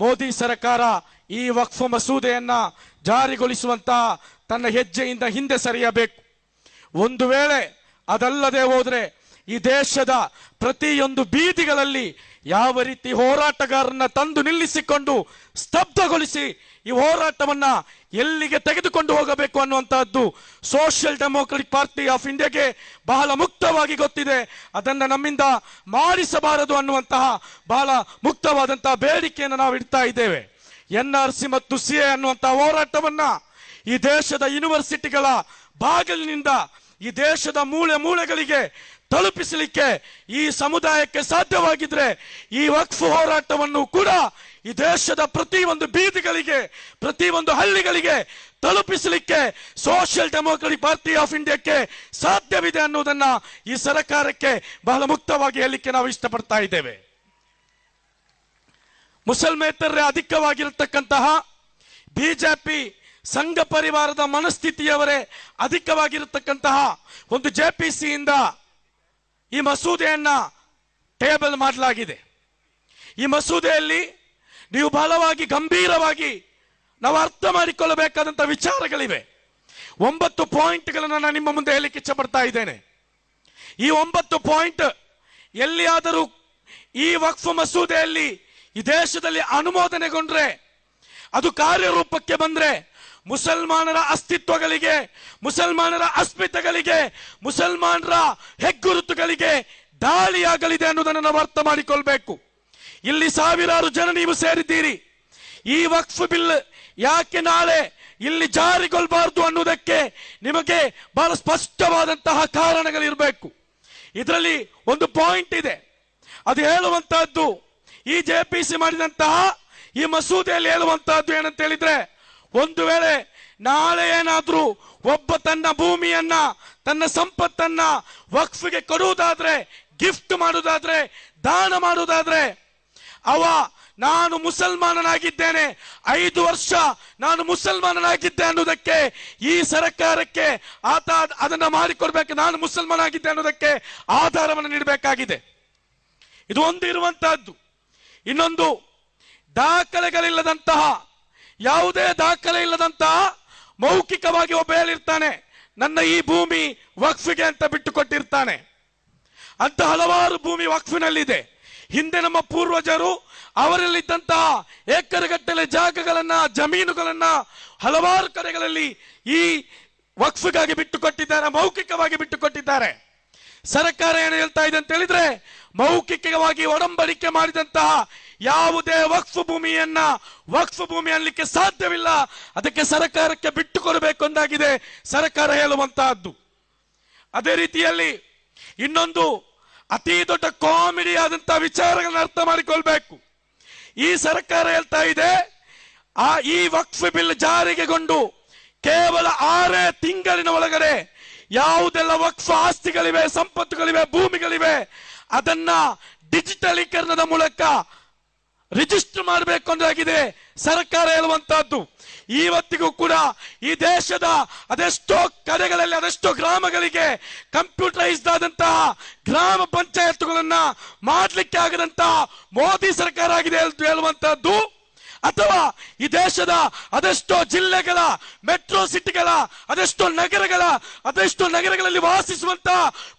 ಮೋದಿ ಸರ್ಕಾರ ಈ ವಕ್ಫ್ ಮಸೂದೆಯನ್ನ ಜಾರಿಗೊಳಿಸುವಂತ ತನ್ನ ಹೆಜ್ಜೆಯಿಂದ ಹಿಂದೆ ಸರಿಯಬೇಕು. ಒಂದು ವೇಳೆ ಅದಲ್ಲದೆ ಹೋದ್ರೆ ಈ ದೇಶದ ಪ್ರತಿಯೊಂದು ಬೀದಿಗಳಲ್ಲಿ ಯಾವ ರೀತಿ ಹೋರಾಟಗಾರರನ್ನ ತಂದು ನಿಲ್ಲಿಸಿಕೊಂಡು ಸ್ತಬ್ಧಗೊಳಿಸಿ ಈ ಹೋರಾಟವನ್ನ ಎಲ್ಲಿಗೆ ತೆಗೆದುಕೊಂಡು ಹೋಗಬೇಕು ಅನ್ನುವಂತಹದ್ದು ಸೋಷಿಯಲ್ ಡೆಮೋಕ್ರೆಟಿಕ್ ಪಾರ್ಟಿ ಆಫ್ ಇಂಡಿಯಾಗೆ ಬಹಳ ಮುಕ್ತವಾಗಿ ಗೊತ್ತಿದೆ. ಅದನ್ನ ನಮ್ಮಿಂದ ಮಾಡಿಸಬಾರದು ಅನ್ನುವಂತಹ ಬಹಳ ಮುಕ್ತವಾದಂತಹ ಬೇಡಿಕೆಯನ್ನು ನಾವು ಇಡ್ತಾ ಇದ್ದೇವೆ. ಎನ್ ಆರ್ ಸಿ ಮತ್ತು ಸಿ ಎ ಅನ್ನುವಂತಹ ಹೋರಾಟವನ್ನ ಈ ದೇಶದ ಯೂನಿವರ್ಸಿಟಿಗಳ ಬಾಗಿಲಿನಿಂದ ಈ ದೇಶದ ಮೂಳೆ ಮೂಲೆಗಳಿಗೆ ತಲುಪಿಸಲಿಕ್ಕೆ ಈ ಸಮುದಾಯಕ್ಕೆ ಸಾಧ್ಯವಾಗಿದ್ರೆ ಈ ವಕ್ಫ್ ಹೋರಾಟವನ್ನು ಕೂಡ ಈ ದೇಶದ ಪ್ರತಿ ಒಂದು ಬೀದಿಗಳಿಗೆ ಪ್ರತಿ ಒಂದು ಹಳ್ಳಿಗಳಿಗೆ ತಲುಪಿಸಲಿಕ್ಕೆ ಸೋಷಿಯಲ್ ಡೆಮೋಕ್ರೆಟಿಕ್ ಪಾರ್ಟಿ ಆಫ್ ಇಂಡಿಯಾಕ್ಕೆ ಸಾಧ್ಯವಿದೆ ಅನ್ನುವುದನ್ನ ಈ ಸರ್ಕಾರಕ್ಕೆ ಬಹಳ ಮುಕ್ತವಾಗಿ ಹೇಳಲಿಕ್ಕೆ ನಾವು ಇಷ್ಟಪಡ್ತಾ ಇದ್ದೇವೆ. ಮುಸಲ್ಮೇತರೇ ಅಧಿಕವಾಗಿರತಕ್ಕಂತಹ ಬಿಜೆಪಿ ಸಂಘ ಪರಿವಾರದ ಮನಸ್ಥಿತಿಯವರೇ ಅಧಿಕವಾಗಿರತಕ್ಕಂತಹ ಒಂದು ಜೆಪಿಸಿಯಿಂದ ಈ ಮಸೂದೆಯನ್ನ ಟೇಬಲ್ ಮಾಡಲಾಗಿದೆ. ಈ ಮಸೂದೆಯಲ್ಲಿ ನೀವು ಬಲವಾಗಿ ಗಂಭೀರವಾಗಿ ನಾವು ಅರ್ಥ ಮಾಡಿಕೊಳ್ಳಬೇಕಾದಂಥ ವಿಚಾರಗಳಿವೆ. ಒಂಬತ್ತು ಪಾಯಿಂಟ್ಗಳನ್ನು ನಾನು ನಿಮ್ಮ ಮುಂದೆ ಹೇಳಲಿಕ್ಕೆ ಇಚ್ಛಪಡ್ತಾ ಇದ್ದೇನೆ. ಈ ಒಂಬತ್ತು ಪಾಯಿಂಟ್ ಎಲ್ಲಿಯಾದರೂ ಈ ವಕ್ಫ್ ಮಸೂದೆಯಲ್ಲಿ ಈ ದೇಶದಲ್ಲಿ ಅನುಮೋದನೆಗೊಂಡ್ರೆ, ಅದು ಕಾರ್ಯರೂಪಕ್ಕೆ ಬಂದ್ರೆ ಮುಸಲ್ಮಾನರ ಅಸ್ತಿತ್ವಗಳಿಗೆ, ಮುಸಲ್ಮಾನರ ಅಸ್ಮಿತೆಗಳಿಗೆ, ಮುಸಲ್ಮಾನರ ಹೆಗ್ಗುರುತುಗಳಿಗೆ ದಾಳಿಯಾಗಲಿದೆ ಅನ್ನೋದನ್ನು ನಾವು ಅರ್ಥ ಮಾಡಿಕೊಳ್ಬೇಕು. ಇಲ್ಲಿ ಸಾವಿರಾರು ಜನ ನೀವು ಸೇರಿದ್ದೀರಿ. ಈ ವಕ್ಫ್ ಬಿಲ್ ಯಾಕೆ ನಾಳೆ ಇಲ್ಲಿ ಜಾರಿಗೊಳ್ಬಾರ್ದು ಅನ್ನುವುದಕ್ಕೆ ನಿಮಗೆ ಬಹಳ ಸ್ಪಷ್ಟವಾದಂತಹ ಕಾರಣಗಳಿರಬೇಕು. ಇದರಲ್ಲಿ ಒಂದು ಪಾಯಿಂಟ್ ಇದೆ. ಅದು ಹೇಳುವಂತಹದ್ದು, ಈ ಜೆ ಪಿ ಸಿ ಮಾಡಿದಂತಹ ಈ ಮಸೂದೆಯಲ್ಲಿ ಹೇಳುವಂತಹದ್ದು ಏನಂತ ಹೇಳಿದ್ರೆ ಒಂದು ವೇಳೆ ನಾಳೆ ಏನಾದ್ರೂ ಒಬ್ಬ ತನ್ನ ಭೂಮಿಯನ್ನ, ತನ್ನ ಸಂಪತ್ತನ್ನ ವಕ್ಫ್ಗೆ ಕೊಡುವುದಾದ್ರೆ ಗಿಫ್ಟ್ ಮಾಡುವುದಾದ್ರೆ, ದಾನ ಮಾಡುವುದಾದ್ರೆ, ಅವ ನಾನು ಮುಸಲ್ಮಾನನಾಗಿದ್ದೇನೆ, ಐದು ವರ್ಷ ನಾನು ಮುಸಲ್ಮಾನನಾಗಿದ್ದೆ ಅನ್ನೋದಕ್ಕೆ ಈ ಸರ್ಕಾರಕ್ಕೆ ಆತ ಅದನ್ನ ಮಾಡಿಕೊಡ್ಬೇಕು, ನಾನು ಮುಸಲ್ಮಾನಾಗಿದ್ದೆ ಅನ್ನೋದಕ್ಕೆ ಆಧಾರವನ್ನು ನೀಡಬೇಕಾಗಿದೆ. ಇದು ಒಂದು ಇರುವಂತಹದ್ದು. ಇನ್ನೊಂದು, ದಾಖಲೆಗಳಿಲ್ಲದಂತಹ ಯಾವುದೇ ದಾಖಲೆ ಇಲ್ಲದಂತಹ ಮೌಖಿಕವಾಗಿ ಒಬ್ಬ ಹೇಳಿರ್ತಾನೆ, ನನ್ನ ಈ ಭೂಮಿ ವಕ್ಫಿಗೆ ಅಂತ ಬಿಟ್ಟು ಕೊಟ್ಟಿರ್ತಾನೆ ಅಂತ ಹಲವಾರು ಭೂಮಿ ವಕ್ಫಿನಲ್ಲಿದೆ. ಹಿಂದೆ ನಮ್ಮ ಪೂರ್ವಜರು ಅವರಲ್ಲಿದ್ದಂತಹ ಏಕರಗಟ್ಟಲೆ ಜಾಗಗಳನ್ನ, ಜಮೀನುಗಳನ್ನ ಹಲವಾರು ಕಡೆಗಳಲ್ಲಿ ಈ ವಕ್ಫಿಗಾಗಿ ಬಿಟ್ಟು ಕೊಟ್ಟಿದ್ದಾರೆ ಮೌಖಿಕವಾಗಿ ಬಿಟ್ಟು ಕೊಟ್ಟಿದ್ದಾರೆ ಸರ್ಕಾರ ಏನು ಹೇಳ್ತಾ ಇದೆ ಅಂತ ಹೇಳಿದ್ರೆ ಮೌಖಿಕವಾಗಿ ಒಡಂಬಡಿಕೆ ಮಾಡಿದಂತಹ ಯಾವುದೇ ವಕ್ಫ್ ಭೂಮಿಯನ್ನ ವಕ್ಫ್ ಭೂಮಿ ಅನ್ಲಿಕ್ಕೆ ಸಾಧ್ಯವಿಲ್ಲ. ಅದಕ್ಕೆ ಸರ್ಕಾರಕ್ಕೆ ಬಿಟ್ಟು ಕೊಡಬೇಕು ಅಂದಾಗಿದೆ. ಸರ್ಕಾರ ಹೇಳುವಂತಹದ್ದು. ಅದೇ ರೀತಿಯಲ್ಲಿ ಇನ್ನೊಂದು ಅತಿ ದೊಡ್ಡ ಕಾಮಿಡಿ ಆದಂತಹ ವಿಚಾರಗಳನ್ನ ಅರ್ಥ ಮಾಡಿಕೊಳ್ಬೇಕು. ಈ ಸರ್ಕಾರ ಹೇಳ್ತಾ ಇದೆ, ಆ ಈ ವಕ್ಫ್ ಬಿಲ್ ಜಾರಿಗೆಗೊಂಡು ಕೇವಲ ಆರೇ ತಿಂಗಳಿನ ಒಳಗಡೆ ಯಾವುದೆಲ್ಲ ವಕ್ಫ ಆಸ್ತಿಗಳಿವೆ, ಸಂಪತ್ತುಗಳಿವೆ, ಭೂಮಿಗಳಿವೆ, ಅದನ್ನ ಡಿಜಿಟಲೀಕರಣದ ಮೂಲಕ ರಿಜಿಸ್ಟರ್ ಮಾಡಬೇಕು ಅಂದಾಗಿದೆ ಸರ್ಕಾರ ಹೇಳುವಂತಹದ್ದು. ಇವತ್ತಿಗೂ ಕೂಡ ಈ ದೇಶದ ಅದೆಷ್ಟೋ ಕಡೆಗಳಲ್ಲಿ, ಅದೆಷ್ಟೋ ಗ್ರಾಮಗಳಿಗೆ ಕಂಪ್ಯೂಟರೈಸ್ಡ್ ಆದಂತಹ ಗ್ರಾಮ ಪಂಚಾಯತ್ಗಳನ್ನ ಮಾಡಲಿಕ್ಕೆ ಆಗದಂತಹ ಮೋದಿ ಸರ್ಕಾರ ಆಗಿದೆ ಹೇಳುವಂತಹದ್ದು. ಅಥವಾ ಈ ದೇಶದ ಅದೆಷ್ಟೋ ಜಿಲ್ಲೆಗಳ, ಮೆಟ್ರೋ ಸಿಟಿಗಳ, ಅದೆಷ್ಟೋ ನಗರಗಳ, ಅದೆಷ್ಟೋ ನಗರಗಳಲ್ಲಿ ವಾಸಿಸುವಂತ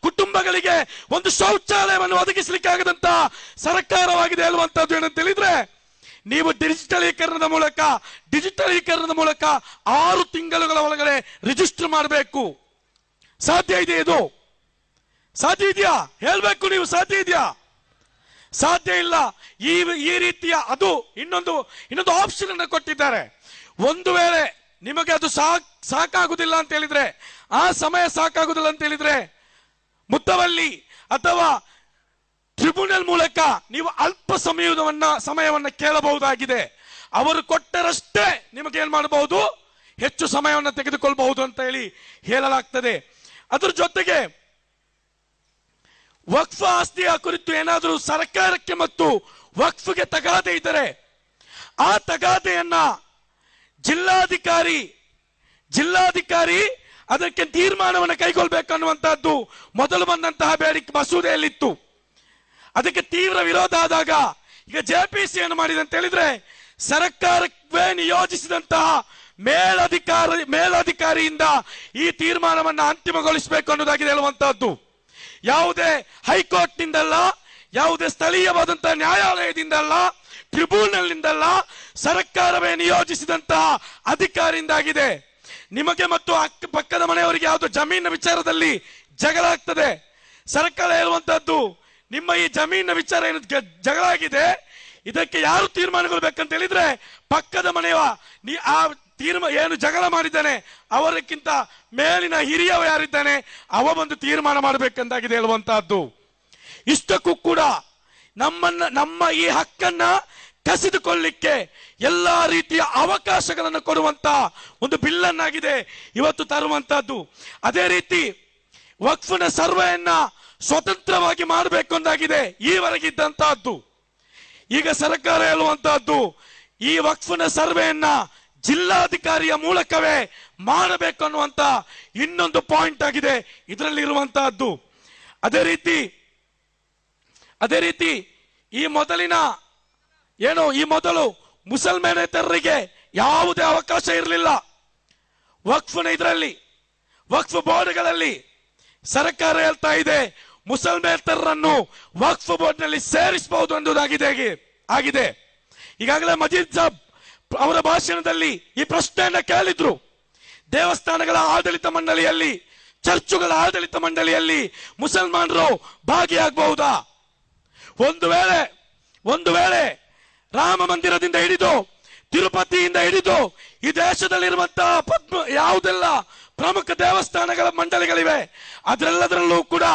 ಕುಟುಂಬಗಳಿಗೆ ಒಂದು ಶೌಚಾಲಯವನ್ನು ಒದಗಿಸಲಿಕ್ಕೆ ಆಗದಂತ ಸರ್ಕಾರವಾಗಿದೆ ಹೇಳುವಂತದ್ದು ಏನಂತ ಹೇಳಿದ್ರೆ, ನೀವು ಡಿಜಿಟಲೀಕರಣದ ಮೂಲಕ ಡಿಜಿಟಲೀಕರಣದ ಮೂಲಕ ಆರು ತಿಂಗಳುಗಳ ಒಳಗಡೆ ರಿಜಿಸ್ಟರ್ ಮಾಡಬೇಕು. ಸಾಧ್ಯ ಇದೆ ಇದು? ಸಾಧ್ಯ ಇದೆಯಾ? ಹೇಳಬೇಕು ನೀವು, ಸಾಧ್ಯ ಇದೆಯಾ? ಸಾಧ್ಯ ಇಲ್ಲ. ಈ ಈ ರೀತಿಯ ಅದು ಇನ್ನೊಂದು ಇನ್ನೊಂದು ಆಪ್ಷನ್ ಅನ್ನು ಕೊಟ್ಟಿದ್ದಾರೆ. ಒಂದು ವೇಳೆ ನಿಮಗೆ ಅದು ಸಾಕ್ ಸಾಕಾಗುದಿಲ್ಲ ಅಂತ ಹೇಳಿದ್ರೆ, ಆ ಸಮಯ ಸಾಕಾಗುದಿಲ್ಲ ಅಂತ ಹೇಳಿದ್ರೆ, ಮುತ್ತವಲ್ಲಿ ಅಥವಾ ಟ್ರಿಬ್ಯುನಲ್ ಮೂಲಕ ನೀವು ಅಲ್ಪ ಸಮಯವನ್ನ ಸಮಯವನ್ನ ಕೇಳಬಹುದಾಗಿದೆ. ಅವರು ಕೊಟ್ಟರಷ್ಟೇ ನಿಮಗೆ ಏನ್ ಮಾಡಬಹುದು? ಹೆಚ್ಚು ಸಮಯವನ್ನು ತೆಗೆದುಕೊಳ್ಳಬಹುದು ಅಂತ ಹೇಳಿ ಹೇಳಲಾಗ್ತದೆ. ಅದರ ಜೊತೆಗೆ ವಕ್ಫ್ ಆಸ್ತಿಯ ಕುರಿತು ಏನಾದರೂ ಸರ್ಕಾರಕ್ಕೆ ಮತ್ತು ವಕ್ಫ್ಗೆ ತಗಾದೆ ಇದ್ದರೆ ಆ ತಗಾದೆಯನ್ನ ಜಿಲ್ಲಾಧಿಕಾರಿ ಜಿಲ್ಲಾಧಿಕಾರಿ ಅದಕ್ಕೆ ತೀರ್ಮಾನವನ್ನು ಕೈಗೊಳ್ಬೇಕನ್ನುವಂತಹದ್ದು ಮೊದಲು ಬಂದಂತಹ ಬೇಡಿಕೆ ಮಸೂದೆಯಲ್ಲಿತ್ತು. ಅದಕ್ಕೆ ತೀವ್ರ ವಿರೋಧ ಆದಾಗ ಈಗ ಜೆ ಪಿ ಸಿ ಏನು ಮಾಡಿದೆ ಅಂತ ಹೇಳಿದ್ರೆ ಸರ್ಕಾರಕ್ಕೆ ನಿಯೋಜಿಸಿದಂತಹ ಮೇಲಧಿಕಾರಿ, ಮೇಲಧಿಕಾರಿಯಿಂದ ಈ ತೀರ್ಮಾನವನ್ನು ಅಂತಿಮಗೊಳಿಸಬೇಕು ಅನ್ನೋದಾಗಿದೆ ಹೇಳುವಂತಹದ್ದು. ಯಾವುದೇ ಹೈಕೋರ್ಟ್ ನಿಂದಲ್ಲ ಯಾವುದೇ ಸ್ಥಳೀಯವಾದಂತಹ ನ್ಯಾಯಾಲಯದಿಂದಲ್ಲ ಟ್ರಿಬ್ಯುನಲ್ ನಿಂದಲ್ಲ ಸರ್ಕಾರವೇ ನಿಯೋಜಿಸಿದಂತಹ ಅಧಿಕಾರಿಯಿಂದಾಗಿದೆ. ನಿಮಗೆ ಮತ್ತು ಅಕ್ಕ ಪಕ್ಕದ ಮನೆಯವರಿಗೆ ಯಾವುದು ಜಮೀನಿನ ವಿಚಾರದಲ್ಲಿ ಜಗಳ ಆಗ್ತದೆ. ಸರ್ಕಾರ ಹೇಳುವಂತಹದ್ದು ನಿಮ್ಮ ಈ ಜಮೀನಿನ ವಿಚಾರ ಏನು ಜಗಳ ಆಗಿದೆ, ಇದಕ್ಕೆ ಯಾರು ತೀರ್ಮಾನಗೊಳ್ಬೇಕಂತ ಹೇಳಿದ್ರೆ ಪಕ್ಕದ ಮನೆಯ ಆ ತೀರ್ಮಾನ ಏನು ಜಗಳ ಮಾಡಿದ್ದಾನೆ, ಅವರಕ್ಕಿಂತ ಮೇಲಿನ ಹಿರಿಯವ ಯಾರಿದ್ದಾನೆ, ಅವ ಒಂದು ತೀರ್ಮಾನ ಮಾಡಬೇಕಂತಾಗಿದೆ ಹೇಳುವಂತಹದ್ದು. ಇಷ್ಟಕ್ಕೂ ಕೂಡ ನಮ್ಮನ್ನ, ನಮ್ಮ ಈ ಹಕ್ಕನ್ನ ಕಸಿದುಕೊಳ್ಳಿಕ್ಕೆ ಎಲ್ಲಾ ರೀತಿಯ ಅವಕಾಶಗಳನ್ನು ಕೊಡುವಂತ ಒಂದು ಬಿಲ್ಲನ್ನಾಗಿದೆ ಇವತ್ತು ತರುವಂತಹದ್ದು. ಅದೇ ರೀತಿ ವಕ್ಫನ ಸರ್ವೆಯನ್ನ ಸ್ವತಂತ್ರವಾಗಿ ಮಾಡಬೇಕು ಅಂದಾಗಿದೆ ಈವರೆಗಿದ್ದಂತಹದ್ದು. ಈಗ ಸರ್ಕಾರ ಹೇಳುವಂತಹದ್ದು, ಈ ವಕ್ಫನ ಸರ್ವೆಯನ್ನ ಜಿಲ್ಲಾಧಿಕಾರಿಯ ಮೂಲಕವೇ ಮಾಡಬೇಕು ಅನ್ನುವಂತ ಇನ್ನೊಂದು ಪಾಯಿಂಟ್ ಆಗಿದೆ. ಇದರಲ್ಲಿ ಇರುವಂತಹದ್ದು, ಅದೇ ರೀತಿ ಅದೇ ರೀತಿ ಈ ಮೊದಲಿನ ಏನು, ಈ ಮೊದಲು ಮುಸಲ್ಮಾನೇತರರಿಗೆ ಯಾವುದೇ ಅವಕಾಶ ಇರಲಿಲ್ಲ. ವಕ್ಫನ ಇದರಲ್ಲಿ, ವಕ್ಫ್ ಬೋರ್ಡ್ಗಳಲ್ಲಿ ಸರ್ಕಾರ ಹೇಳ್ತಾ ಇದೆ ಮುಸಲ್ಮೇತರರನ್ನು ವಕ್ಫ್ ಬೋರ್ಡ್ನಲ್ಲಿ ಸೇರಿಸಬಹುದು ಎಂಬುದಾಗಿದೆ, ಆಗಿದೆ. ಈಗಾಗಲೇ ಮಜೀದ್ ಸಾಬ್ ಅವರ ಭಾಷಣದಲ್ಲಿ ಈ ಪ್ರಶ್ನೆಯನ್ನ ಕೇಳಿದ್ರು. ದೇವಸ್ಥಾನಗಳ ಆಡಳಿತ ಮಂಡಳಿಯಲ್ಲಿ, ಚರ್ಚುಗಳ ಆಡಳಿತ ಮಂಡಳಿಯಲ್ಲಿ ಮುಸಲ್ಮಾನರು ಭಾಗಿಯಾಗಬಹುದಾ? ಒಂದು ವೇಳೆ ಒಂದು ವೇಳೆ ರಾಮ ಮಂದಿರದಿಂದ ಹಿಡಿದು ತಿರುಪತಿಯಿಂದ ಹಿಡಿದು ಈ ದೇಶದಲ್ಲಿರುವಂತಹ ಪದ್ಮ ಯಾವುದೆಲ್ಲ ಪ್ರಮುಖ ದೇವಸ್ಥಾನಗಳ ಮಂಡಳಿಗಳಿವೆ, ಅದರೆಲ್ಲದರಲ್ಲೂ ಕೂಡ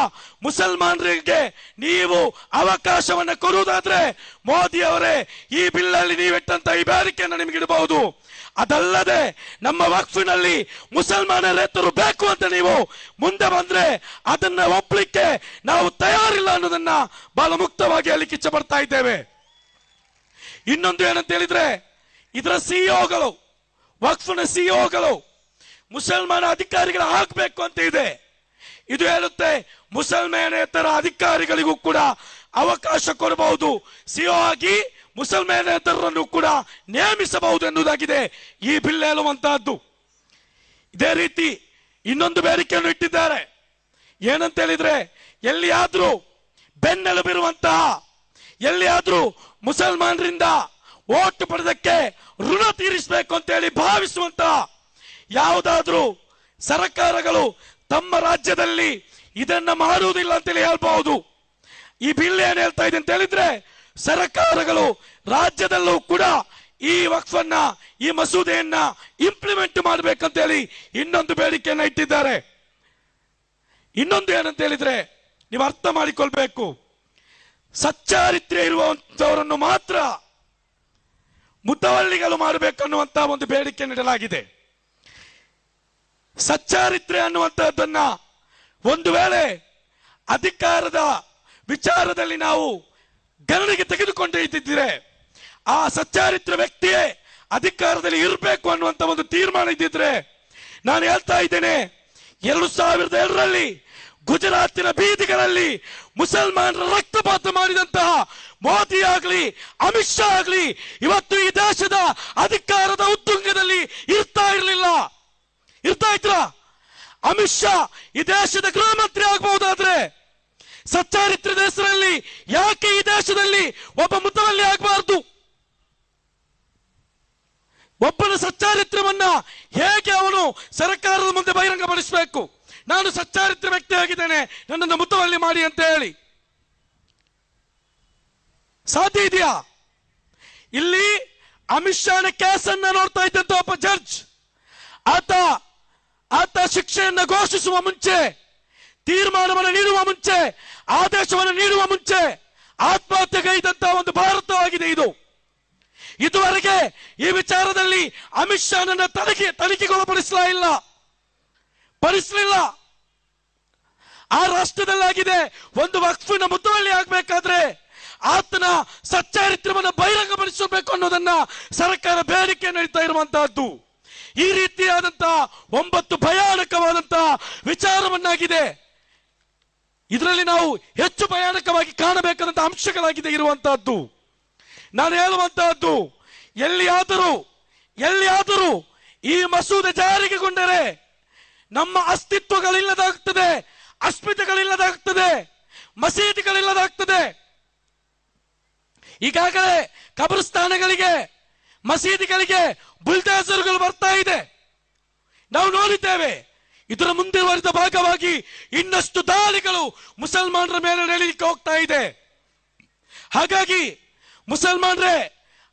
ಮುಸಲ್ಮಾನರಿಗೆ ನೀವು ಅವಕಾಶವನ್ನು ಕೊಡುವುದಾದ್ರೆ ಮೋದಿ ಅವರೇ, ಈ ಬಿಲ್ಲಲ್ಲಿ ನೀವಿಟ್ಟಂತ ಈ ಬೇಡಿಕೆಯನ್ನು ನಿಮಗೆ ಇಡಬಹುದು. ಅದಲ್ಲದೆ ನಮ್ಮ ವಕ್ಫಿನಲ್ಲಿ ಮುಸಲ್ಮಾನರೇತರು ಬೇಕು ಅಂತ ನೀವು ಮುಂದೆ ಬಂದ್ರೆ ಅದನ್ನ ಒಪ್ಪಲಿಕ್ಕೆ ನಾವು ತಯಾರಿಲ್ಲ ಅನ್ನೋದನ್ನ ಬಹಳ ಮುಕ್ತವಾಗಿ ಅಲ್ಲಿ ಕಿಚ್ಚ ಬರ್ತಾ ಇದ್ದೇವೆ. ಇನ್ನೊಂದು ಏನಂತ ಹೇಳಿದ್ರೆ ಇದರ ಸಿಇಒಗಳು, ವಕ್ಫನ ಸಿಇಒಗಳು, ಮುಸಲ್ಮಾನ ಅಧಿಕಾರಿಗಳ ಹಾಕಬೇಕು ಅಂತ ಇದೆ. ಇದು ಹೇಳುತ್ತೆ, ಮುಸಲ್ಮಾನೇತರ ಅಧಿಕಾರಿಗಳಿಗೂ ಕೂಡ ಅವಕಾಶ ಕೊಡಬಹುದು. ಸಿಒ ಆಗಿ ಮುಸಲ್ಮಾನೇತರರನ್ನು ಕೂಡ ನೇಮಿಸಬಹುದು ಎನ್ನುವುದಾಗಿದೆ ಈ ಬಿಲ್ ಹೇಳುವಂತಹದ್ದು. ಇದೇ ರೀತಿ ಇನ್ನೊಂದು ಬೇಡಿಕೆಯನ್ನು ಇಟ್ಟಿದ್ದಾರೆ. ಏನಂತ ಹೇಳಿದ್ರೆ, ಎಲ್ಲಿಯಾದ್ರೂ ಬೆನ್ನೆಲುಬಿರುವಂತಹ, ಎಲ್ಲಿಯಾದ್ರೂ ಮುಸಲ್ಮಾನರಿಂದ ಓಟ್ ಪಡೆದಕ್ಕೆ ಋಣ ತೀರಿಸಬೇಕು ಅಂತೇಳಿ ಭಾವಿಸುವಂತ ಯಾವುದಾದ್ರೂ ಸರ್ಕಾರಗಳು ತಮ್ಮ ರಾಜ್ಯದಲ್ಲಿ ಇದನ್ನ ಮಾಡುವುದಿಲ್ಲ ಅಂತೇಳಿ ಹೇಳ್ಬಹುದು. ಈ ಬಿಲ್ ಏನ್ ಹೇಳ್ತಾ ಇದೆ ಅಂತ ಹೇಳಿದ್ರೆ ಸರ್ಕಾರಗಳು ರಾಜ್ಯದಲ್ಲೂ ಕೂಡ ಈ ವಕ್ಫನ್ನ, ಈ ಮಸೂದೆಯನ್ನ ಇಂಪ್ಲಿಮೆಂಟ್ ಮಾಡಬೇಕಂತೇಳಿ ಇನ್ನೊಂದು ಬೇಡಿಕೆಯನ್ನ ಇಟ್ಟಿದ್ದಾರೆ. ಇನ್ನೊಂದು ಏನಂತ ಹೇಳಿದ್ರೆ ನೀವು ಅರ್ಥ ಮಾಡಿಕೊಳ್ಬೇಕು. ಸಚ್ಚಾರಿತ್ರ್ಯ ಇರುವಂತವರನ್ನು ಮಾತ್ರ ಮುದ್ದವಳ್ಳಿಗಳು ಮಾಡಬೇಕನ್ನುವಂತಹ ಒಂದು ಬೇಡಿಕೆ ನೀಡಲಾಗಿದೆ. ಸಚ್ಚಾರಿತ್ರೆ ಅನ್ನುವಂತಹದ್ದನ್ನ ಒಂದು ವೇಳೆ ಅಧಿಕಾರದ ವಿಚಾರದಲ್ಲಿ ನಾವು ಗಣನೆಗೆ ತೆಗೆದುಕೊಂಡು ಇದ್ದಿದ್ದರೆ ಆ ಸಚ್ಚಾರಿತ್ರ ವ್ಯಕ್ತಿಯೇ ಅಧಿಕಾರದಲ್ಲಿ ಇರಬೇಕು ಅನ್ನುವಂತ ಒಂದು ತೀರ್ಮಾನ ಇದ್ದಿದ್ರೆ ನಾನು ಹೇಳ್ತಾ ಇದ್ದೇನೆ, ಎರಡು ಸಾವಿರದ ಎರಡರಲ್ಲಿ ಗುಜರಾತಿನ ಬೀದಿಗಳಲ್ಲಿ ಮುಸಲ್ಮಾನರ ರಕ್ತಪಾತ ಮಾಡಿದಂತಹ ಮೋದಿ ಆಗ್ಲಿ, ಅಮಿತ್ ಶಾ ಆಗ್ಲಿ, ಇವತ್ತು ಈ ದೇಶದ ಅಧಿಕಾರದ ಉತ್ತುಂಗದಲ್ಲಿ ಇರ್ತಾ ಇರಲಿಲ್ಲ. ಇರ್ತಾ ಇದ್ರ? ಅಮಿತ್ ಶಾ ಈ ದೇಶದ ಗೃಹ ಮಂತ್ರಿ ಆಗಬಹುದಾದ್ರೆ? ಸಚ್ಚಾರಿತ್ರ ಹೆಸರಲ್ಲಿ ಯಾಕೆ ಈ ದೇಶದಲ್ಲಿ ಒಬ್ಬ ಮುತವಲ್ಲಿ ಆಗಬಾರದು? ಒಬ್ಬನ ಸಚ್ಚಾರಿತ್ರವನ್ನ ಹೇಗೆ ಅವನು ಸರ್ಕಾರದ ಮುಂದೆ ಬಹಿರಂಗಪಡಿಸಬೇಕು? ನಾನು ಸಚ್ಚಾರಿತ್ರ ವ್ಯಕ್ತಿ ಆಗಿದ್ದೇನೆ, ನನ್ನನ್ನು ಮುತವಲ್ಲಿ ಮಾಡಿ ಅಂತ ಹೇಳಿ. ಸಾಧ್ಯ ಇದೆಯಾ? ಇಲ್ಲಿ ಅಮಿತ್ ಶಾನ ಕೇಸನ್ನ ನೋಡ್ತಾ ಇದ್ದಂತ ಒಬ್ಬ ಜಡ್ಜ್ ಆತ ಆತ ಶಿಕ್ಷೆಯನ್ನು ಘೋಷಿಸುವ ಮುಂಚೆ, ತೀರ್ಮಾನವನ್ನು ನೀಡುವ ಮುಂಚೆ, ಆದೇಶವನ್ನು ನೀಡುವ ಮುಂಚೆ ಆತ್ಮಹತ್ಯೆಗೈದಂತಹ ಒಂದು ಭಾರತವಾಗಿದೆ ಇದು. ಇದುವರೆಗೆ ಈ ವಿಚಾರದಲ್ಲಿ ಅಮಿತ್ ಶಾನನ್ನ ತನಿಖೆ ತನಿಖೆಗೊಳಪಡಿಸಲಾ ಇಲ್ಲ ಪಡಿಸಲಿಲ್ಲ. ಆ ರಾಷ್ಟ್ರದಲ್ಲಾಗಿದೆ. ಒಂದು ವಕ್ಫಿನ ಮುತುವಳ್ಳಿ ಆಗ್ಬೇಕಾದ್ರೆ ಆತನ ಸಚ್ಚಾರಿತ್ರ್ಯವನ್ನು ಬಹಿರಂಗಪಡಿಸಬೇಕು ಅನ್ನೋದನ್ನ ಸರ್ಕಾರ ಬೇಡಿಕೆ ನಡೀತಾ ಇರುವಂತಹದ್ದು. ಈ ರೀತಿಯಾದಂತಹ ಒಂಬತ್ತು ಭಯಾನಕವಾದಂತಹ ವಿಚಾರವನ್ನಾಗಿದೆ. ಇದರಲ್ಲಿ ನಾವು ಹೆಚ್ಚು ಭಯಾನಕವಾಗಿ ಕಾಣಬೇಕಾದಂತಹ ಅಂಶಗಳಾಗಿದೆ ಇರುವಂತಹದ್ದು. ನಾನು ಹೇಳುವಂತಹದ್ದು, ಎಲ್ಲಿಯಾದರೂ ಎಲ್ಲಿಯಾದರೂ ಈ ಮಸೂದೆ ಜಾರಿಗೆಗೊಂಡರೆ ನಮ್ಮ ಅಸ್ತಿತ್ವಗಳಿಲ್ಲದಾಗ್ತದೆ, ಅಸ್ಮಿತೆಗಳಿಲ್ಲದಾಗ್ತದೆ, ಮಸೀದಿಗಳಿಲ್ಲದಾಗ್ತದೆ ಈಗಾಗಲೇ ಕಬ್ರಸ್ತಾನಗಳಿಗೆ, ಮಸೀದಿಗಳಿಗೆ ಬುಲ್ಡೇಸರ್ಗಳು ಬರ್ತಾ ಇದೆ. ನಾವು ನೋಡಿದ್ದೇವೆ, ಇದರ ಮುಂದುವರಿದ ಭಾಗವಾಗಿ ಇನ್ನಷ್ಟು ದಾಳಿಗಳು ಮುಸಲ್ಮಾನರ ಮೇಲೆ ನಡೆಯಲಿಕ್ಕೆ ಹೋಗ್ತಾ ಇದೆ. ಹಾಗಾಗಿ, ಮುಸಲ್ಮಾನರೇ,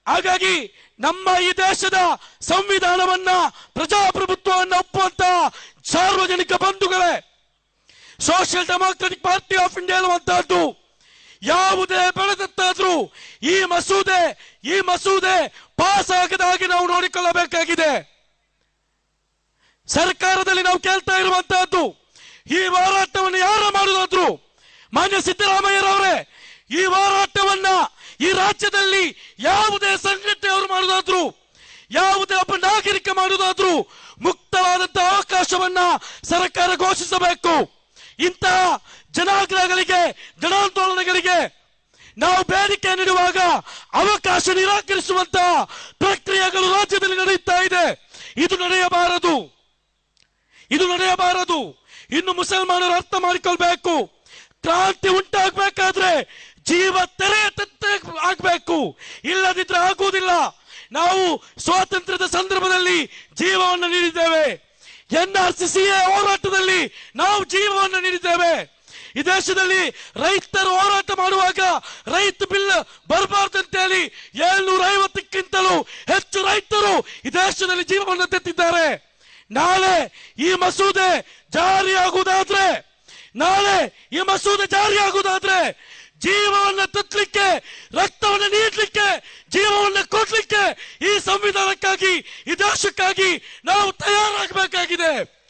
ಹಾಗಾಗಿ ನಮ್ಮ ಈ ದೇಶದ ಸಂವಿಧಾನವನ್ನ, ಪ್ರಜಾಪ್ರಭುತ್ವವನ್ನು ಒಪ್ಪುವಂತ ಸಾರ್ವಜನಿಕ ಬಂಧುಗಳೇ social democratic party of India ಅನ್ನುವಂತಹದ್ದು ಯಾವುದೇ ಬೆಳೆದತ್ತಾದ್ರೂ ಈ ಮಸೂದೆ ಈ ಮಸೂದೆ ಪಾಸ್ ಆಗದಾಗಿ ನಾವು ನೋಡಿಕೊಳ್ಳಬೇಕಾಗಿದೆ. ಸರ್ಕಾರದಲ್ಲಿ ನಾವು ಕೇಳ್ತಾ ಇರುವಂತಹದ್ದು, ಈ ಹೋರಾಟವನ್ನು ಯಾರು ಮಾಡುದಾದ್ರು, ಮಾನ್ಯ ಸಿದ್ದರಾಮಯ್ಯರವರೇ, ಈ ಹೋರಾಟವನ್ನ ಈ ರಾಜ್ಯದಲ್ಲಿ ಯಾವುದೇ ಸಂಘಟನೆಯವರು ಮಾಡುದಾದ್ರು, ಯಾವುದೇ ಒಬ್ಬ ನಾಗರಿಕ ಮಾಡುದಾದ್ರು ಮುಕ್ತವಾದಂತಹ ಅವಕಾಶವನ್ನ ಸರ್ಕಾರ ಘೋಷಿಸಬೇಕು. ಇಂತಹ ಜನಾಗ್ರಹಗಳಿಗೆ ಜನಾಂದೋಲನಗಳಿಗೆ ನಾವು ಬೇಡಿಕೆ ನೀಡುವಾಗ ಅವಕಾಶ ನಿರಾಕರಿಸುವಂತಹ ಪ್ರಕ್ರಿಯೆಗಳು ರಾಜ್ಯದಲ್ಲಿ ನಡೆಯುತ್ತಾ ಇದೆ. ಇದು ನಡೆಯಬಾರದು. ಇದು ನಡೆಯಬಾರದು. ಇನ್ನು ಮುಸಲ್ಮಾನರು ಅರ್ಥ ಮಾಡಿಕೊಳ್ಬೇಕು. ಕ್ರಾಂತಿ ಉಂಟಾಗಬೇಕಾದ್ರೆ ಜೀವ ತೆರೆ ಆಗಬೇಕು. ಇಲ್ಲದಿದ್ರೆ ಆಗುವುದಿಲ್ಲ. ನಾವು ಸ್ವಾತಂತ್ರ್ಯದ ಸಂದರ್ಭದಲ್ಲಿ ಜೀವವನ್ನು ನೀಡಿದ್ದೇವೆ. ಎನ್ ಆರ್ ಸಿ ಸಿ ಹೋರಾಟದಲ್ಲಿ ನಾವು ಜೀವವನ್ನು ನೀಡಿದ್ದೇವೆ. ಈ ದೇಶದಲ್ಲಿ ರೈತರು ಹೋರಾಟ ಮಾಡುವಾಗ ರೈತ ಬಿಲ್ ಬರಬಾರ್ದು ಅಂತೇಳಿ ಏಳ್ನೂರ ಐವತ್ತಕ್ಕಿಂತಲೂ ಹೆಚ್ಚು ರೈತರು ಈ ದೇಶದಲ್ಲಿ ಜೀವವನ್ನು ತೆತ್ತಿದ್ದಾರೆ. ನಾಳೆ ಈ ಮಸೂದೆ ಜಾರಿಯಾಗುವುದಾದ್ರೆ, ನಾಳೆ ಈ ಮಸೂದೆ ಜಾರಿಯಾಗುವುದಾದ್ರೆ ಜೀವವನ್ನು ತತ್ತಲಿಕ್ಕೆ, ರಕ್ತವನ್ನು ನೀಡಲಿಕ್ಕೆ, ಜೀವವನ್ನು ಕೊಡ್ಲಿಕ್ಕೆ ಈ ಸಂವಿಧಾನಕ್ಕಾಗಿ, ಈ ದೇಶಕ್ಕಾಗಿ ನಾವು ತಯಾರಾಗಬೇಕಾಗಿದೆ.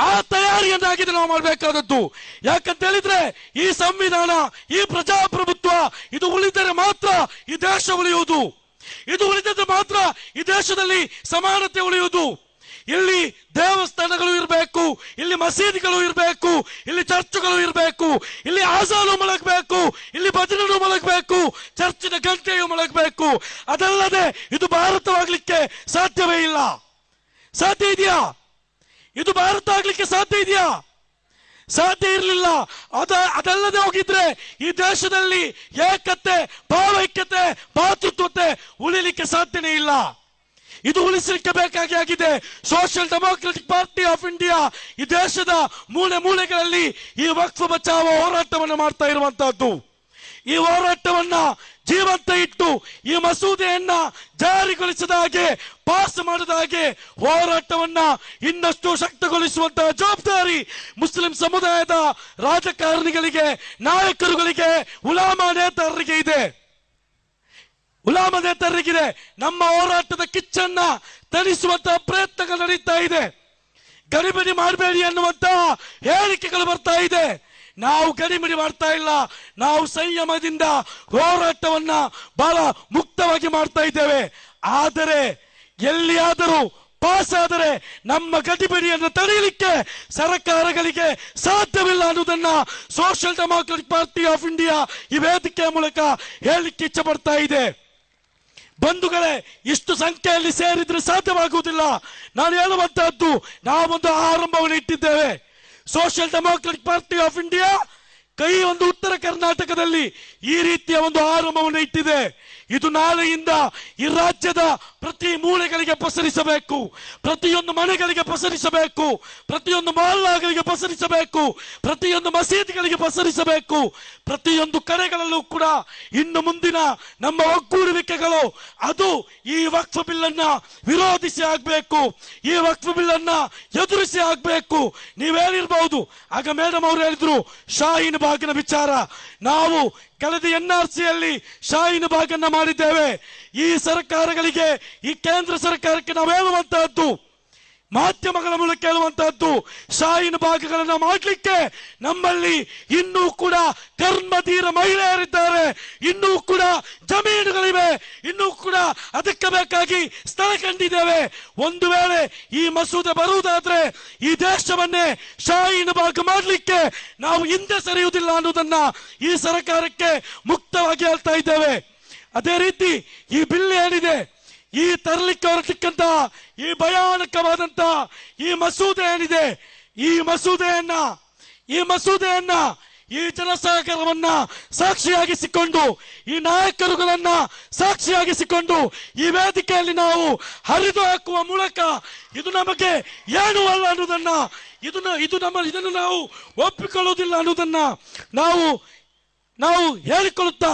ಆ ತಯಾರಿಯನ್ನಾಗಿದೆ ನಾವು ಮಾಡಬೇಕಾದದ್ದು. ಯಾಕಂತ ಹೇಳಿದ್ರೆ ಈ ಸಂವಿಧಾನ, ಈ ಪ್ರಜಾಪ್ರಭುತ್ವ ಇದು ಉಳಿದರೆ ಮಾತ್ರ ಈ ದೇಶ ಉಳಿಯುವುದು. ಇದು ಉಳಿದರೆ ಮಾತ್ರ ಈ ದೇಶದಲ್ಲಿ ಸಮಾನತೆ ಉಳಿಯುವುದು. ಇಲ್ಲಿ ದೇವಸ್ಥಾನಗಳು ಇರಬೇಕು, ಇಲ್ಲಿ ಮಸೀದಿಗಳು ಇರಬೇಕು, ಇಲ್ಲಿ ಚರ್ಚ್ಗಳು ಇರಬೇಕು, ಇಲ್ಲಿ ಆಸಾನು ಮಲಗಬೇಕು ಇಲ್ಲಿ ಭಜನನು ಮಲಗಬೇಕು ಚರ್ಚಿನ ಗಂಟೆಯು ಮಲಗಬೇಕು ಅದಲ್ಲದೆ ಇದು ಭಾರತವಾಗಲಿಕ್ಕೆ ಸಾಧ್ಯವೇ ಇಲ್ಲ. ಸಾಧ್ಯ ಇದೆಯಾ? ಇದು ಭಾರತ ಆಗ್ಲಿಕ್ಕೆ ಸಾಧ್ಯ ಇದೆಯಾ? ಸಾಧ್ಯ ಇರಲಿಲ್ಲ. ಅದ, ಅದಲ್ಲದೆ ಹೋಗಿದ್ರೆ ಈ ದೇಶದಲ್ಲಿ ಏಕತೆ, ಭಾವೈಕ್ಯತೆ, ಭಾತೃತ್ವತೆ ಉಳಿಲಿಕ್ಕೆ ಸಾಧ್ಯನೇ ಇಲ್ಲ. ಇದು ಉಳಿಸಲಿಕ್ಕೆ ಬೇಕಾಗಿ ಆಗಿದೆ. Social democratic party of India ಈ ದೇಶದ ಮೂಲೆ ಮೂಲೆಗಳಲ್ಲಿ ಈ ವಕ್ಫ ಬಚಾವ ಹೋರಾಟವನ್ನು ಮಾಡ್ತಾ ಇರುವಂತಹದ್ದು. ಈ ಹೋರಾಟವನ್ನ ಜೀವಂತ ಇಟ್ಟು, ಈ ಮಸೂದೆಯನ್ನ ಜಾರಿಗೊಳಿಸಿದ ಹಾಗೆ, ಪಾಸ್ ಮಾಡಿದ ಹಾಗೆ ಹೋರಾಟವನ್ನ ಇನ್ನಷ್ಟು ಶಕ್ತಗೊಳಿಸುವಂತಹ ಜವಾಬ್ದಾರಿ ಮುಸ್ಲಿಂ ಸಮುದಾಯದ ರಾಜಕಾರಣಿಗಳಿಗೆ, ನಾಯಕರುಗಳಿಗೆ, ಉಲಾಮ ನೇತಾರರಿಗೆ ಇದೆ. ಉಲಾಮ ನೇತಾರರಿಗಿದೆ. ನಮ್ಮ ಹೋರಾಟದ ಕಿಚ್ಚನ್ನ ತಣಿಸುವಂತಹ ಪ್ರಯತ್ನಗಳು ನಡೀತಾ ಇದೆ. ಗಡಿಬಿಡಿ ಮಾಡಬೇಡಿ ಅನ್ನುವಂತಹ ಹೇಳಿಕೆಗಳು ಬರ್ತಾ ಇದೆ. ನಾವು ಗಡಿಬಿಡಿ ಮಾಡ್ತಾ ಇಲ್ಲ. ನಾವು ಸಂಯಮದಿಂದ ಹೋರಾಟವನ್ನ ಬಹಳ ಮುಕ್ತವಾಗಿ ಮಾಡ್ತಾ ಇದ್ದೇವೆ. ಆದರೆ ಎಲ್ಲಿಯಾದರೂ ಪಾಸ್ ಆದರೆ ನಮ್ಮ ಗಡಿಬಿಡಿಯನ್ನು ತಡೆಯಲಿಕ್ಕೆ ಸರ್ಕಾರಗಳಿಗೆ ಸಾಧ್ಯವಿಲ್ಲ ಅನ್ನೋದನ್ನ social democratic party of India ಈ ವೇದಿಕೆಯ ಮೂಲಕ ಹೇಳಲಿಕ್ಕೆ ಇಚ್ಛೆ ಪಡ್ತಾ ಇದೆ. ಬಂಧುಗಳೇ, ಇಷ್ಟು ಸಂಖ್ಯೆಯಲ್ಲಿ ಸೇರಿದ್ರೆ ಸಾಧ್ಯವಾಗುವುದಿಲ್ಲ. ನಾನು ಹೇಳುವಂತಹದ್ದು, ನಾವೊಂದು ಆರಂಭವನ್ನು ಇಟ್ಟಿದ್ದೇವೆ. Social democratic party of India ಕೈ ಒಂದು ಉತ್ತರ ಕರ್ನಾಟಕದಲ್ಲಿ ಈ ರೀತಿಯ ಒಂದು ಆರಂಭವನ್ನು ಇಟ್ಟಿದೆ. ಇದು ನಾಳೆಯಿಂದ ಈ ರಾಜ್ಯದ ಪ್ರತಿ ಮೂಲೆಗಳಿಗೆ ಪಸರಿಸಬೇಕು, ಪ್ರತಿಯೊಂದು ಮನೆಗಳಿಗೆ ಪಸರಿಸಬೇಕು, ಪ್ರತಿಯೊಂದು ಮಹಲ್ಲಾಗಳಿಗೆ ಪಸರಿಸಬೇಕು, ಪ್ರತಿಯೊಂದು ಮಸೀದಿಗಳಿಗೆ ಪಸರಿಸಬೇಕು. ಪ್ರತಿಯೊಂದು ಕರೆಗಳಲ್ಲೂ ಕೂಡ ಇನ್ನು ಮುಂದಿನ ನಮ್ಮ ಒಗ್ಗೂಡುವಿಕೆಗಳು, ಅದು ಈ ವಕ್ಫ ಬಿಲ್ ಅನ್ನ ವಿರೋಧಿಸಿ ಆಗ್ಬೇಕು, ಈ ವಕ್ಫ ಬಿಲ್ ಅನ್ನ ಎದುರಿಸಿ ಆಗ್ಬೇಕು. ನೀವೇನಿರ್ಬಹುದು ಆಗ ಮೇಡಮ್ ಅವರು ಹೇಳಿದ್ರು, ಶಾಹೀನ್ ಬಾಗಿನ ವಿಚಾರ. ನಾವು ಕಳೆದ ಎನ್ ಆರ್ ಸಿಯಲ್ಲಿ ಶಾಹೀನ್ ಭಾಗನ್ನ ಮಾಡಿದ್ದೇವೆ. ಈ ಸರ್ಕಾರಗಳಿಗೆ ಈ ಕೇಂದ್ರ ಸರ್ಕಾರಕ್ಕೆ ನಾವು ಹೇಳುವಂತಹದ್ದು ಮಾಧ್ಯಮಗಳ ಮೂಲಕ ಹೇಳುವಂತಹದ್ದು, ಸಾಯಿನ ಭಾಗಗಳನ್ನ ಮಾಡಲಿಕ್ಕೆ ನಮ್ಮಲ್ಲಿ ಇನ್ನೂ ಕೂಡ ಧರ್ಮಧೀರ ಮಹಿಳೆಯರಿದ್ದಾರೆ. ಇನ್ನೂ ಕೂಡ ಜಮೀನುಗಳಿವೆ. ಇನ್ನೂ ಕೂಡ ಅದಕ್ಕೆ ಬೇಕಾಗಿ ಸ್ಥಳ ಕಂಡಿದ್ದೇವೆ. ಒಂದು ವೇಳೆ ಈ ಮಸೂದೆ ಬರುವುದಾದ್ರೆ ಈ ದೇಶವನ್ನೇ ಶಾಯಿನ ಭಾಗ ಮಾಡಲಿಕ್ಕೆ ನಾವು ಹಿಂದೆ ಸರಿಯುವುದಿಲ್ಲ ಅನ್ನೋದನ್ನ ಈ ಸರ್ಕಾರಕ್ಕೆ ಮುಕ್ತವಾಗಿ ಹೇಳ್ತಾ ಇದ್ದೇವೆ. ಅದೇ ರೀತಿ ಈ ಬಿಲ್ ಏನಿದೆ? ಈ ತರಲಿಕ್ಕೆ ಹೊರಟಿಕ್ಕಂತ ಈ ಭಯಾನಕವಾದಂತ ಈ ಮಸೂದೆ ಏನಿದೆ, ಈ ಮಸೂದೆಯನ್ನ ಈ ಮಸೂದೆಯನ್ನ, ಈ ಜನಸಾಗರವನ್ನ ಸಾಕ್ಷಿಯಾಗಿಸಿಕೊಂಡು, ಈ ನಾಯಕರುಗಳನ್ನ ಸಾಕ್ಷಿಯಾಗಿಸಿಕೊಂಡು, ಈ ವೇದಿಕೆಯಲ್ಲಿ ನಾವು ಹರಿದು ಹಾಕುವ ಮೂಲಕ ಇದು ನಮಗೆ ಏನು ಅಲ್ಲ ಅನ್ನೋದನ್ನ ಇದನ್ನ ಇದು ನಮ್ಮ, ಇದನ್ನು ನಾವು ಒಪ್ಪಿಕೊಳ್ಳುವುದಿಲ್ಲ ಅನ್ನೋದನ್ನ ನಾವು ನಾವು ಹೇಳಿಕೊಳ್ಳುತ್ತಾ